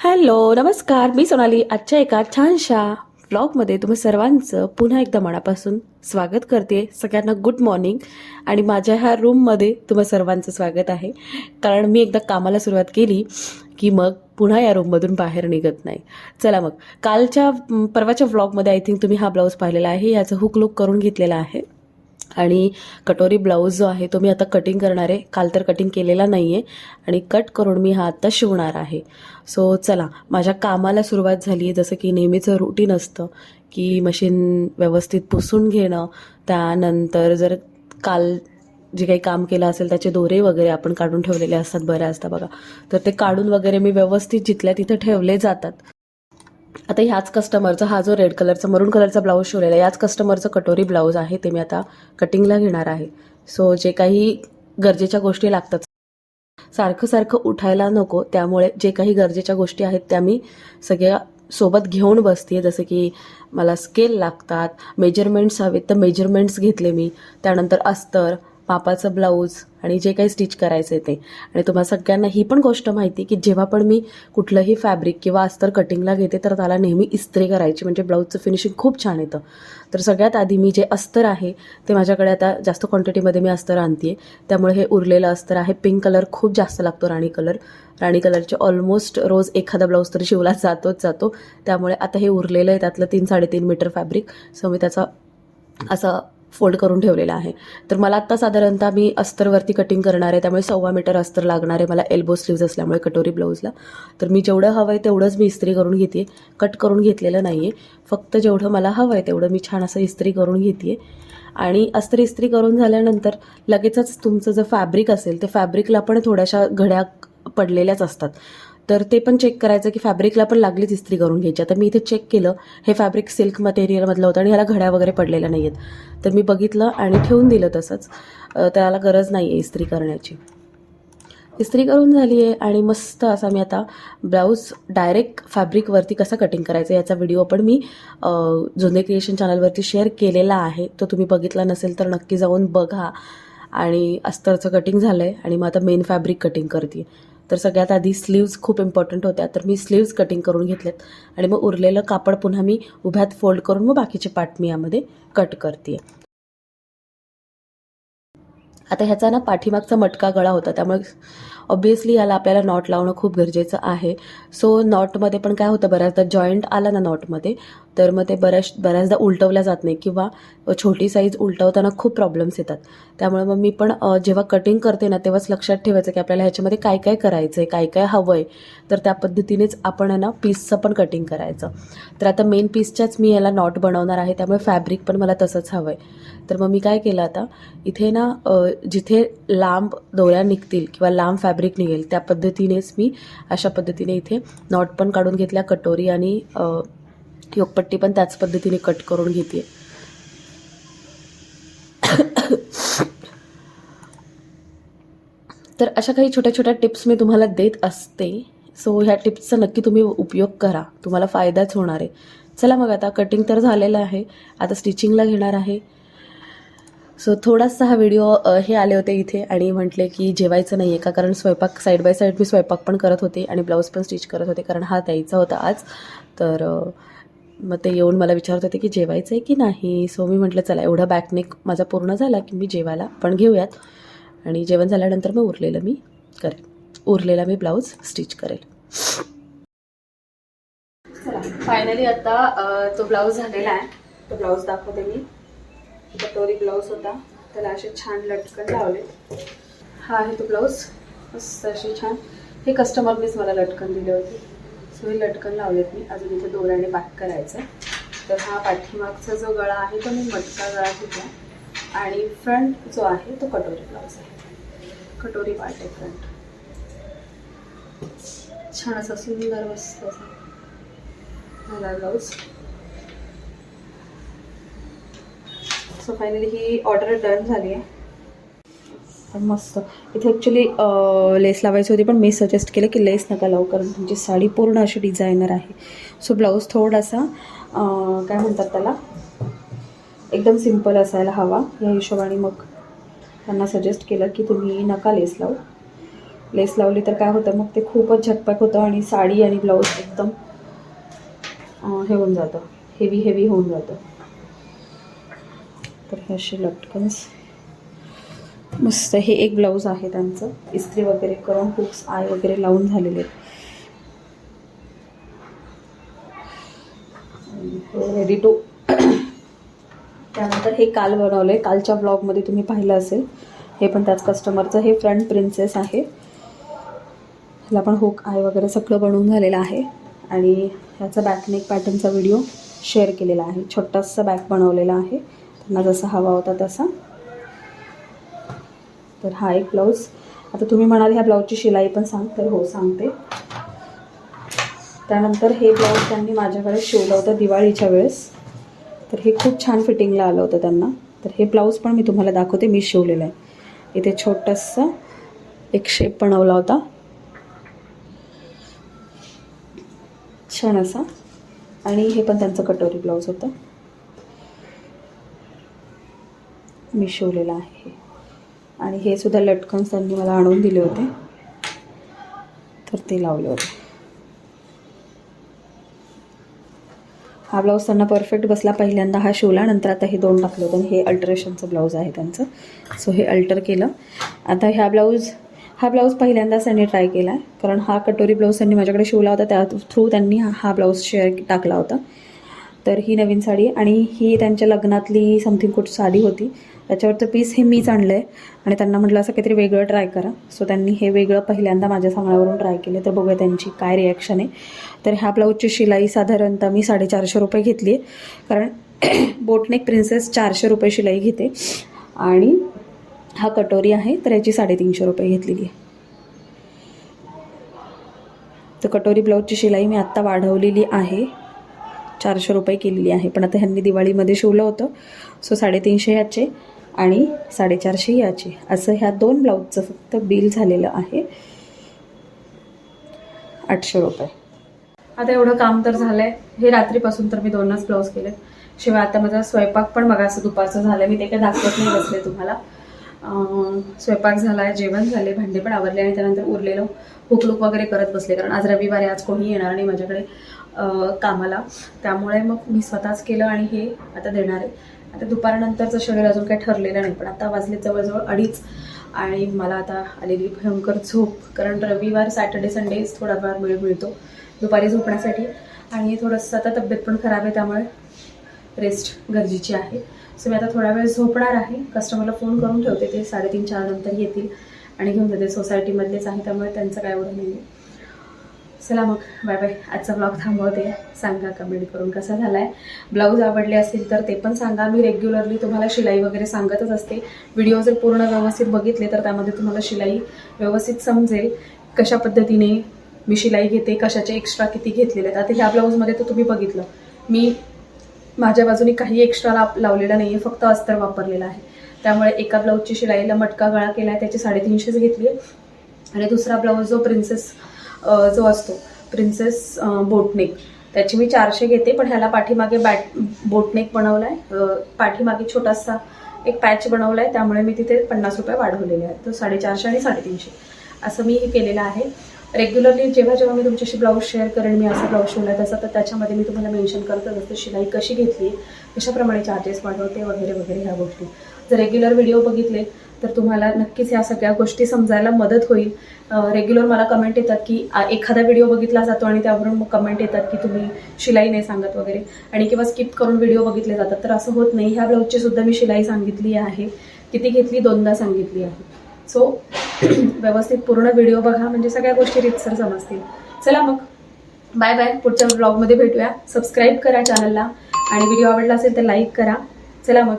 Hello नमस्कार. मी सोनाली आजच्या एका छानशा ब्लॉगमध्ये तुम्ही सर्वांचं पुन्हा एकदा मनापासून स्वागत करते. सगळ्यांना गुड मॉर्निंग आणि माझ्या ह्या रूममध्ये तुम्हा सर्वांचं स्वागत आहे. कारण मी एकदा कामाला सुरुवात केली की मग पुन्हा या रूममधून बाहेर निघत नाही. चला मग. कालच्या परवाच्या व्लॉगमध्ये आय थिंक तुम्ही हा ब्लाऊज पाहिलेला आहे. याचं हुक लुक करून घेतलेला आहे. आणि कटोरी ब्लाऊज जो आहे तो मी आता कटिंग करणार आहे. काल तर कटिंग केलेला नाही आहे आणि कट करून मी हा आत्ता शिवणार आहे. सो चला माझ्या कामाला सुरुवात झाली आहे. जसं की नेहमीचं रुटीन असतं की मशीन व्यवस्थित पुसून घेणं त्यानंतर जर काल जे काही काम केलं असेल त्याचे दोरे वगैरे आपण काढून ठेवलेले असतात बऱ्याचदा बघा. तर ते काढून वगैरे मी व्यवस्थित जिथल्या तिथं ठेवले जातात. आता ह्याच कस्टमरचा हा जो रेड कलरचा मरून कलरचा ब्लाऊज शिवलेला आहे याच कस्टमरचं कटोरी ब्लाऊज आहे ते मी आता कटिंगला घेणार आहे. सो जे काही गरजेच्या गोष्टी लागतात सारखं सारखं उठायला नको. त्यामुळे जे काही गरजेच्या गोष्टी आहेत त्या मी सगळ्या सोबत घेऊन बसते जसं की मला स्केल लागतात मेजरमेंट्स हवेत तर मेजरमेंट्स घेतले मी. त्यानंतर अस्तर पापाचं ब्लाऊज आणि जे काही स्टिच करायचं आहे ते. आणि तुम्हाला सगळ्यांना ही पण गोष्ट माहिती की जेव्हा पण मी कुठलंही फॅब्रिक किंवा अस्तर कटिंगला घेते तर त्याला नेहमी इस्त्री करायची. म्हणजे ब्लाऊजचं फिनिशिंग खूप छान येतं. तर सगळ्यात आधी मी जे अस्तर आहे ते माझ्याकडे आता जास्त क्वांटिटीमध्ये मी अस्तर आणते त्यामुळे हे उरलेलं अस्तर आहे. पिंक कलर खूप जास्त लागतो राणी कलर राणी कलरचे ऑलमोस्ट रोज एखादा ब्लाऊज तरी शिवला जातोच जातो. त्यामुळे आता हे उरलेलं आहे त्यातलं तीन साडेतीन मीटर फॅब्रिक सो मी त्याचा असं फोल्ड करून ठेवलेला आहे. तर मला आत्ता साधारणतः मी अस्तरवरती कटिंग करणार आहे त्यामुळे सव्वा मीटर अस्तर लागणार आहे मला एल्बो स्लीव्ज असल्यामुळे कटोरी ब्लाऊजला तर मी जेवढं हवं आहे तेवढंच मी इस्त्री करून घेते कट करून घेतलेलं नाही आहे फक्त जेवढं मला हवं आहे तेवढं मी छान असं इस्त्री करून घेते आणि अस्तर इस्त्री करून झाल्यानंतर लगेचच तुमचं जर फॅब्रिक असेल ते फॅब्रिकला पण थोड्याशा घड्या पडलेल्याच असतात. तर ते पण चेक करायचं की फॅब्रिकला पण लागलीच इस्त्री करून घ्यायची. आता मी इथे चेक केलं हे फॅब्रिक सिल्क मटेरियलमधलं होतं आणि ह्याला घड्या वगैरे पडलेल्या नाही आहेत तर मी बघितलं आणि ठेवून दिलं तसंच. त्याला गरज नाही आहे इस्त्री करण्याची. इस्त्री करून झाली आहे आणि मस्त असा मी आता ब्लाऊज डायरेक्ट फॅब्रिकवरती कसा कटिंग करायचा याचा व्हिडिओ पण मी जुने क्रिएशन चॅनलवरती शेअर केलेला आहे. तो तुम्ही बघितला नसेल तर नक्की जाऊन बघा. आणि अस्तरचं कटिंग झालं आहे आणि मग आता मेन फॅब्रिक कटिंग करते तर सगळ्यात आधी स्लीव्ज खूप इम्पॉर्टंट होत्या. तर मी स्लीव्ज कटिंग करून घेतल्यात आणि मग उरलेलं कापड पुन्हा मी उभ्यात फोल्ड करून मग बाकीचे पार्ट मी यामध्ये कट करते आता ह्याचा ना पाठीमागचा मटका गळा होता. त्यामुळे ऑब्वियसली याला आपल्याला नॉट लावणं खूप गरजेचं आहे. सो नॉटमध्ये पण काय होतं बऱ्याचदा जॉईंट आला ना नॉटमध्ये तर मग ते बऱ्याच बऱ्याचदा उलटवल्या जात नाही किंवा छोटी साईज उलटवताना खूप प्रॉब्लेम्स येतात. त्यामुळे मग मी पण जेव्हा कटिंग करते ना तेव्हाच लक्षात ठेवायचं की आपल्याला ह्याच्यामध्ये काय काय करायचं आहे काय काय हवं आहे तर त्या पद्धतीनेच आपण आहे ना पीसचं पण कटिंग करायचं. तर आता मेन पीसच्याच मी याला नॉट बनवणार आहे त्यामुळे फॅब्रिक पण मला तसंच हवं आहे तर मग मी काय केलं आता इथे ना जिथे लांब दोऱ्या निघतील किंवा लांब फॅब्रिक निघेल त्या पद्धतीनेच मी अशा पद्धतीने इथे नॉट पण काढून घेतल्या कटोरी आणि योगपट्टी पण त्याच पद्धतीने कट करून घेते. तर अशा काही छोट्या छोट्या टिप्स मी तुम्हाला देत असते. सो ह्या टिप्सचा नक्की तुम्ही उपयोग करा. तुम्हाला फायदाच होणार आहे. चला मग आता कटिंग तर झालेलं आहे. आता स्टिचिंगला घेणार आहे. सो थोडासा हा व्हिडिओ हे आले होते इथे आणि म्हटले की जेवायचं नाही आहे का? कारण स्वयंपाक साईड बाय साईड मी स्वयंपाक पण करत होते आणि ब्लाऊज पण स्टिच करत होते. कारण हा द्यायचा होता आज. तर मग ते येऊन मला विचारत होते की जेवायचं आहे की नाही? सो मी म्हटलं चला एवढा बॅकनेक माझा पूर्ण झाला की मी जेवायला पण घेऊयात. आणि जेवण झाल्यानंतर मग उरलेलं मी करेल. उरलेला मी ब्लाऊज स्टिच करेल. चला फायनली आता तो ब्लाऊज झालेला आहे. तो ब्लाऊज दाखवते मी. कटोरी ब्लाऊज होता. त्याला असे छान लटकन लावले. हा आहे तो ब्लाऊज मस्त असे छान. हे कस्टमरनेच मला लटकन दिले होते. हे लटकन लावलेत मी. अजून इथे दोऱ्याने पॅक करायचं तर हा पाठीमागचा जो गळा आहे तो मी मटका गळा घेतला. आणि फ्रंट जो आहे तो कटोरी ब्लाऊज आहे. कटोरी पार्ट आहे फ्रंट छान असा सुंदर मस्त झाला ब्लाऊज सो फायनली ही ऑर्डर डन झाली आहे. पण मस्त. इथे ॲक्च्युली लेस लावायची होती पण मी सजेस्ट केलं की लेस नका लावू कारण तुमची साडी पूर्ण अशी डिझायनर आहे. सो ब्लाऊज थोडासा काय म्हणतात त्याला? एकदम सिंपल असायला हवा. या हिशोबाने मग त्यांना सजेस्ट केलं की तुम्ही नका लेस लावू. लेस लावली तर काय होतं मग ते खूपच झटपट होतं आणि साडी आणि ब्लाऊज एकदम हे होऊन जातं. हेवी हेवी होऊन जातं. तर हे असे लटकन्स. मस्त हे एक ब्लाऊज आहे त्यांचं. इस्त्री वगैरे करून हुक्स आय वगैरे लावून झालेले आहेत. रेडी टू त्यानंतर हे काल बनवलं आहे कालच्या ब्लॉगमध्ये तुम्ही पाहिलं असेल. हे पण त्याच कस्टमरचं हे फ्रंट प्रिन्सेस आहे. ह्याला पण हुक आय वगैरे सगळं बनवून झालेलं आहे. आणि ह्याचा बॅकनेक पॅटर्नचा व्हिडिओ शेअर केलेला आहे. छोटासा बॅक बनवलेला आहे. त्यांना जसा हवा होता तसा. तर हा एक ब्लाऊज. आता तुम्ही म्हणाल ह्या ब्लाऊजची शिलाई पण सांग तर हो सांगते. त्यानंतर हे ब्लाऊज त्यांनी माझ्याकडे शिवलं होतं दिवाळीच्या वेळेस. तर हे खूप छान फिटिंगला आलं होतं त्यांना. तर हे ब्लाऊज पण मी तुम्हाला दाखवते. मी शिवलेलं आहे. इथे छोटंसं एक शेप बनवला होता. छान असा. आणि हे पण त्यांचं कटोरी ब्लाऊज होतं. मी शिवलेलं आहे आणि हे सुद्धा लटकन त्यांनी मला आणून दिले होते. तर ते लावले होते. हा ब्लाऊज त्यांना परफेक्ट बसला पहिल्यांदा हा शिवला नंतर आता हे दोन टाकले होते आणि हे अल्टरेशनचं ब्लाऊज आहे त्यांचं. सो हे अल्टर केलं. आता ह्या ब्लाऊज हा ब्लाऊज पहिल्यांदाच त्यांनी ट्राय केला आहे कारण हा कटोरी ब्लाऊज त्यांनी माझ्याकडे शिवला होता त्या थ्रू त्यांनी हा हा ब्लाऊज शेअर टाकला होता. तर ही नवीन साडी आणि ही त्यांच्या लग्नातली समथिंग कुठ साडी होती. त्याच्यावरचं पीस हे मीच आणलं आहे आणि त्यांना म्हटलं असं काहीतरी वेगळं ट्राय करा. सो त्यांनी हे वेगळं पहिल्यांदा माझ्या सांगण्यावरून ट्राय केलं. तर बघूया त्यांची काय रिॲक्शन आहे. तर ह्या ब्लाऊजची शिलाई साधारणतः मी साडेचारशे रुपये घेतली आहे कारण बोटनेक प्रिन्सेस चारशे रुपये शिलाई घेते. आणि हा कटोरी आहे तर याची साडेतीनशे रुपये घेतलेली आहे. तर कटोरी ब्लाऊजची शिलाई मी आत्ता वाढवलेली आहे. चारशे रुपये केलेली आहे. पण आता ह्यांनी दिवाळीमध्ये शिवलं होतं. सो साडेतीनशे याचे आणि साडेचारशे याचे. असं ह्या दोन ब्लाऊजचं फक्त बिल झालेलं आहे. आठशे रुपये. आता एवढं काम तर झालं आहे हे रात्रीपासून तर मी दोनच ब्लाऊज केले शिवाय आता माझा स्वयंपाक पण मग असं दुपारचं झालं मी ते काही दाखवत नाही बसले तुम्हाला. स्वयंपाक झाला आहे जेवण झाले भांडे पण आवरले आणि त्यानंतर उरलेलं. हुकलूक वगैरे करत बसले कारण आज रविवारी आज कोणी येणार नाही माझ्याकडे. कामाला. त्यामुळे मग मी स्वतःच केलं आणि हे आता देणार आहे. आता दुपारनंतरचं शेड्यूल अजून काही ठरलेलं नाही पण आता वाजले जवळजवळ अडीच. आणि मला आता आलेली भयंकर झोप कारण रविवार सॅटर्डे संडेज थोडाफार वेळ मिळतो दुपारी झोपण्यासाठी. आणि थोडंसं आता तब्येत पण खराब आहे त्यामुळे रेस्ट गरजेची आहे. सो मी आता थोडा वेळ झोपणार आहे. कस्टमरला फोन करून ठेवते ते साडेतीन चार नंतर येतील आणि घेऊन जाते सोसायटीमधलेच आहे त्यामुळे त्यांचं काय एवढं नाही आहे चला मग बाय बाय. आजचा ब्लॉग थांबवते. सांगा कमेंट करून कसा झाला आहे ब्लाऊज आवडले असतील तर ते पण सांगा. मी रेग्युलरली तुम्हाला शिलाई वगैरे सांगतच असते. व्हिडिओ जर पूर्ण व्यवस्थित बघितले तर त्यामध्ये तुम्हाला शिलाई व्यवस्थित समजेल. कशा पद्धतीने मी शिलाई घेते कशाचे एक्स्ट्रा किती घेतलेले आहेत. आता ह्या ब्लाऊजमध्ये तर तुम्ही बघितलं. मी माझ्या बाजूने काही एक्स्ट्रा लाव लावलेला नाही आहे फक्त अस्तर वापरलेला आहे. त्यामुळे एका ब्लाऊजची शिलाईला मटका गळा केला आहे त्याची साडेतीनशेच घेतली आहे. आणि दुसरा ब्लाऊज जो प्रिन्सेस जो असतो प्रिन्सेस बोटनेक त्याची मी चारशे घेते पण ह्याला पाठीमागे बॅट बोटनेक बनवला आहे पाठीमागे छोटासा एक पॅच बनवला आहे त्यामुळे मी तिथे पन्नास रुपये वाढवलेले आहेत. तो साडेचारशे आणि साडेतीनशे. असं मी हे केलेलं आहे. रेग्युलरली जेव्हा जेव्हा मी तुमच्याशी ब्लाऊज शेअर करेन मी असा ब्लाऊज शिवला तसा तर त्याच्यामध्ये मी तुम्हाला मेन्शन करतच असते शिलाई कशी घेतली कशाप्रमाणे चार्जेस वाढवते वगैरे वगैरे ह्या गोष्टी. जर रेग्युलर व्हिडिओ बघितले तर तुम्हाला नक्कीच ह्या सगळ्या गोष्टी समजायला मदत होईल. रेग्युलर मला कमेंट येतात की एखादा व्हिडिओ बघितला जातो आणि त्यावरून मग कमेंट येतात की तुम्ही शिलाई नाही सांगत वगैरे. आणि किंवा स्किप करून व्हिडिओ बघितले जातात. तर असं होत नाही. ह्या ब्लाऊजची सुद्धा मी शिलाई सांगितली आहे. किती घेतली? दोनदा सांगितली आहे. सो व्यवस्थित पूर्ण व्हिडिओ बघा. म्हणजे सगळ्या गोष्टी रितसर समजतील. चला मग. बाय बाय पुढच्या ब्लॉगमध्ये भेटूया. सबस्क्राईब करा चॅनलला आणि व्हिडिओ आवडला असेल तर लाईक करा. चला मग.